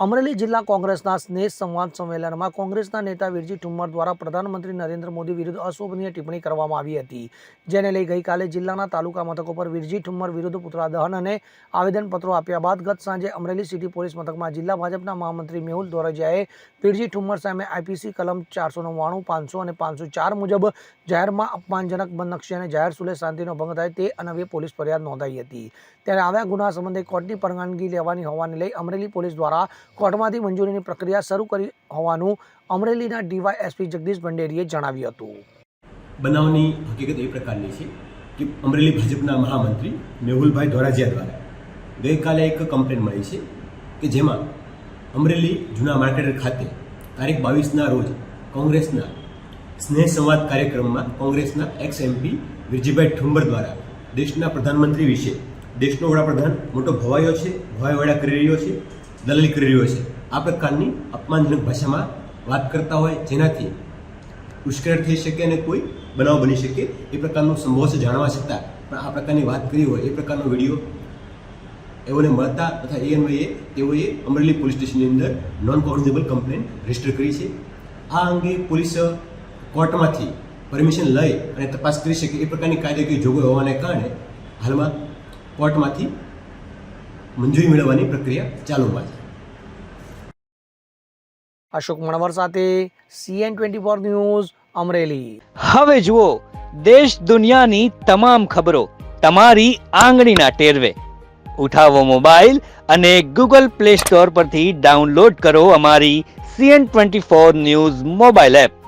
અમરેલી જિલ્લા કોંગ્રેસના સ્નેહ સંવાદ સંમેલનમાં કોંગ્રેસના નેતા વિરજી ઠુમ્મર દ્વારા પ્રધાનમંત્રી નરેન્દ્ર મોદી વિરુદ્ધ અશોભનીય ટિપ્પણી કરવામાં આવી હતી, જેને લઈ ગઈકાલે જિલ્લાના તાલુકા મથકો પર વિરજી ઠુમ્મર વિરુદ્ધ પુતળા દહન અને આવેદનપત્રો આપ્યા બાદ ગત સાંજે અમરેલી સિટી પોલીસ મથકમાં જિલ્લા ભાજપના મહામંત્રી મેહુલ દોરજીયાએ વિરજી ઠુમ્મર સામે આઈપીસી કલમ ચારસો નવ્વાણું, પાંચસો અને પાંચસો ચાર મુજબ જાહેરમાં અપમાનજનક બદનક્ષી અને જાહેર સુલે શાંતિનો ભંગ થાય તે અનવે પોલીસ ફરિયાદ નોંધાઈ હતી. ત્યારે આવ્યા ગુના સંબંધે કોર્ટની પરવાનગી લેવાની હોવાને લઈ અમરેલી પોલીસ દ્વારા કોર્ટમાંથી મંજૂરીની પ્રક્રિયા શરૂ કરી હોવાનું અમરેલીના ડીવાયએસપી જગદીશ ભંડેરીએ જણાવ્યું હતું. બનાવની હકીકત એ પ્રકારની છે કે અમરેલી ભાજપના મહામંત્રી મેહુલભાઈ ધોરાજીયા દ્વારા ગઈકાલે એક કમ્પ્લેન મળી છે કે જેમાં અમરેલી જૂના માર્કેટ ખાતે તારીખ બાવીસના રોજ કોંગ્રેસના સ્નેહ સંવાદ કાર્યક્રમમાં કોંગ્રેસના એક્સ એમપી વિરજીભાઈ ઠુંબર દ્વારા દેશના પ્રધાનમંત્રી વિશે દેશનો વડાપ્રધાન મોટો ભવાયો છે ભવાઈવાડા કરી રહ્યો છે. દલાલી કરી રહ્યો છે. આ પ્રકારની અપમાનજનક ભાષામાં વાત કરતા હોય જેનાથી ઉશ્કેર થઈ શકે અને કોઈ બનાવ બની શકે એ પ્રકારનું સંભવ છે જાણવા છતાં. પણ આ પ્રકારની વાત કરી હોય, એ પ્રકારનો વીડિયો એઓને મળતા તથા એ તેઓએ અમરેલી પોલીસ સ્ટેશનની અંદર નોન કોગ્નિઝેબલ કમ્પ્લેન રજિસ્ટર કરી છે. આ અંગે પોલીસ કોર્ટમાંથી પરમિશન લઈ અને તપાસ કરી શકે એ પ્રકારની કાયદાકીય જોગવાઈ હોવાને કારણે હાલમાં કોર્ટમાંથી મંજૂરી મેળવવાની પ્રક્રિયા ચાલુમાં છે અશોક મણવર સાથે CN twenty four news Amreli. હવે જુઓ દેશ દુનિયાની તમામ ખબરો તમારી આંગળીના ટેરવે. ઉઠાવો મોબાઈલ અને ગૂગલ પ્લે સ્ટોર પરથી ડાઉનલોડ કરો અમારી CN twenty four news mobile app.